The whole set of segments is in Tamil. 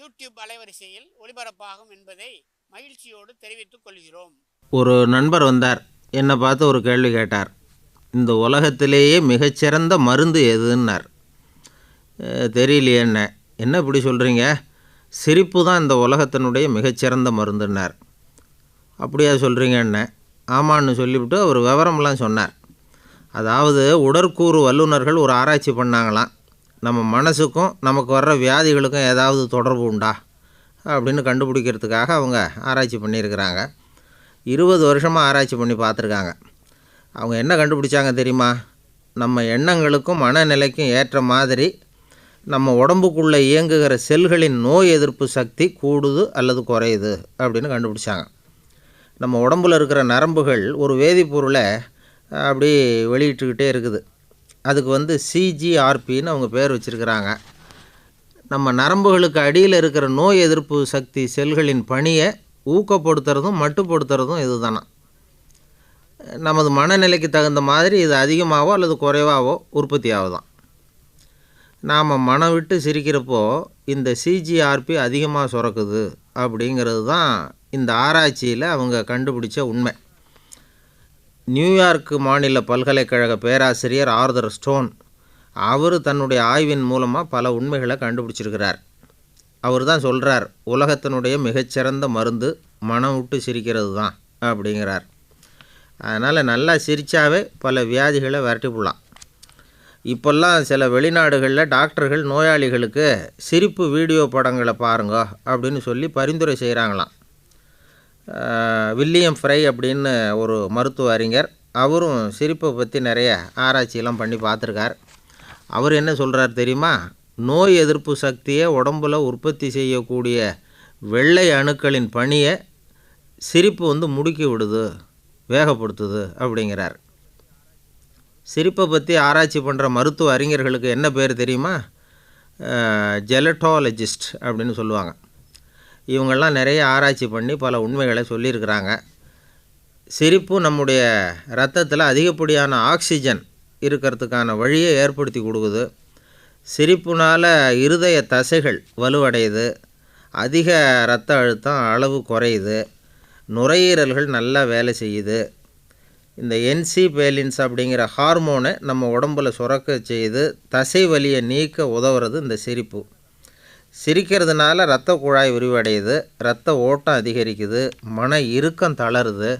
யூடியூப் அலைவரிசையில் ஒளிபரப்பாகும் என்பதை மகிழ்ச்சியோடு தெரிவித்துக் கொள்கிறோம். ஒரு நண்பர் வந்தார். என்னை பார்த்து ஒரு கேள்வி கேட்டார். இந்த உலகத்திலேயே மிகச்சிறந்த மருந்து எதுன்னார். தெரியலையே என்ன என்ன இப்படி சொல்கிறீங்க சிரிப்பு தான் இந்த உலகத்தினுடைய மிகச்சிறந்த மருந்துன்னார். அப்படியா சொல்கிறீங்க என்ன ஆமான்னு சொல்லிவிட்டு அவர் விவரம்லாம் சொன்னார். அதாவது உடற்கூறு வல்லுநர்கள் ஒரு ஆராய்ச்சி பண்ணாங்களாம். நம்ம மனசுக்கும் நமக்கு வர்ற வியாதிகளுக்கும் ஏதாவது தொடர்பு உண்டா அப்படின்னு கண்டுபிடிக்கிறதுக்காக அவங்க ஆராய்ச்சி பண்ணியிருக்கிறாங்க. இருபது வருஷமாக ஆராய்ச்சி பண்ணி பார்த்துருக்காங்க. அவங்க என்ன கண்டுபிடிச்சாங்க தெரியுமா? நம்ம எண்ணங்களுக்கும் மனநிலைக்கும் ஏற்ற மாதிரி நம்ம உடம்புக்குள்ளே இயங்குகிற செல்களின் நோய் எதிர்ப்பு சக்தி கூடுது அல்லது குறையுது அப்படின்னு கண்டுபிடிச்சாங்க. நம்ம உடம்பில் இருக்கிற நரம்புகள் ஒரு வேதிப்பொருளை அப்படி வெளியிட்டுக்கிட்டே இருக்குது. அதுக்கு வந்து சிஜிஆர்பின்னு அவங்க பேர் வச்சுருக்கிறாங்க. நம்ம நரம்புகளுக்கு அடியில் இருக்கிற நோய் எதிர்ப்பு சக்தி செல்களின் பணியை ஊக்கப்படுத்துறதும் மட்டுப்படுத்துறதும் இதுதானா? நமது மனநிலைக்கு தகுந்த மாதிரி இது அதிகமாகவோ அல்லது குறைவாகவோ உற்பத்தி ஆகுதான் நாம் மனம் விட்டு சிரிக்கிறப்போ இந்த சிஜிஆர்பி அதிகமாக சுரக்குது அப்படிங்கிறது தான் இந்த ஆராய்ச்சியில் அவங்க கண்டுபிடிச்ச உண்மை. நியூயார்க் மாநில பல்கலைக்கழக பேராசிரியர் ஆர்தர் ஸ்டோன் அவர் தன்னுடைய ஆய்வின் மூலமாக பல உண்மைகளை கண்டுபிடிச்சிருக்கிறார். அவர் தான் சொல்கிறார் உலகத்தினுடைய மிகச்சிறந்த மருந்து மனம் விட்டு சிரிக்கிறது தான் அப்படிங்கிறார். அதனால் நல்லா சிரித்தாவே பல வியாதிகளை விரட்டி போடலாம் இப்போல்லாம் சில வெளிநாடுகளில் டாக்டர்கள் நோயாளிகளுக்கு சிரிப்பு வீடியோ படங்களை பாருங்க அப்படின்னு சொல்லி பரிந்துரை செய்கிறாங்களாம் வில்லியம் ஃப்ரை அப்படின்னு ஒரு மருத்துவ அறிஞர். அவரும் சிரிப்பை பற்றி நிறைய ஆராய்ச்சியெல்லாம் பண்ணி பார்த்துருக்கார். அவர் என்ன சொல்கிறார் தெரியுமா? நோய் எதிர்ப்பு சக்தியை உடம்புல உற்பத்தி செய்யக்கூடிய வெள்ளை அணுக்களின் பணியை சிரிப்பு வந்து முடுக்கி விடுது வேகப்படுத்துது அப்படிங்கிறார். சிரிப்பை பற்றி ஆராய்ச்சி பண்ணுற மருத்துவ அறிஞர்களுக்கு என்ன பேர் தெரியுமா? ஜெலட்டாலஜிஸ்ட் அப்படின்னு சொல்லுவாங்க. இவங்கள்லாம் நிறைய ஆராய்ச்சி பண்ணி பல உண்மைகளை சொல்லியிருக்கிறாங்க. சிரிப்பு நம்முடைய ரத்தத்தில் அதிகப்படியான ஆக்சிஜன் இருக்கிறதுக்கான வழியை ஏற்படுத்தி கொடுக்குது. சிரிப்புனால் இருதய தசைகள் வலுவடையுது. அதிக இரத்த அழுத்தம் அளவு குறையுது. நுரையீரல்கள் நல்லா வேலை செய்யுது. இந்த என்சி பேலின்ஸ் அப்படிங்கிற ஹார்மோனை நம்ம உடம்புல சுரக்க செய்து தசை வலியை நீக்க உதவுறது இந்த சிரிப்பு. சிரிக்கிறதுனால இரத்த குழாய் விரிவடையுது இரத்த ஓட்டம் அதிகரிக்குது மன இறுக்கம் தளருது.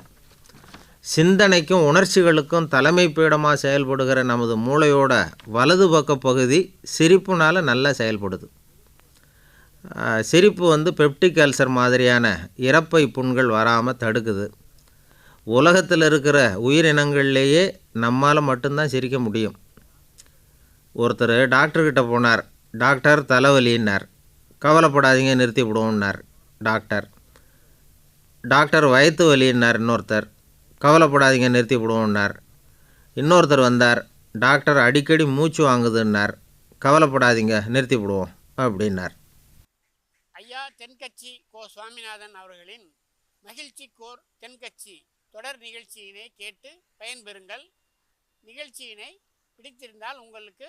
சிந்தனைக்கும் உணர்ச்சிகளுக்கும் தலைமை பீடமாக செயல்படுகிற நமது மூளையோட வலது பக்க பகுதி சிரிப்புனால் நல்லா செயல்படுது. சிரிப்பு வந்து பெப்டிக் அல்சர் மாதிரியான இறப்பை புண்கள் வராமல் தடுக்குது. உலகத்தில் இருக்கிற உயிரினங்கள்லேயே நம்மால் மட்டும்தான் சிரிக்க முடியும். ஒருத்தர் டாக்டர்கிட்ட போனார் டாக்டர் தலைவலின்னார். கவலைப்படாதீங்க நிறுத்தி விடுவோம்னார் டாக்டர். டாக்டர் வயிற்று வலின்னார் இன்னொருத்தர். கவலைப்படாதீங்க நிறுத்தி விடுவோம்னார் இன்னொருத்தர் வந்தார். டாக்டர் அடிக்கடி மூச்சு வாங்குதுன்னார். கவலைப்படாதீங்க நிறுத்தி விடுவோம் அப்படின்னார். ஐயா தென்கட்சி கோ சுவாமிநாதன் அவர்களின் மகிழ்ச்சி கோர் தென்கட்சி தொடர் நிகழ்ச்சியினை கேட்டு பயன்பெறுங்கள். நிகழ்ச்சியினை பிடித்திருந்தால் உங்களுக்கு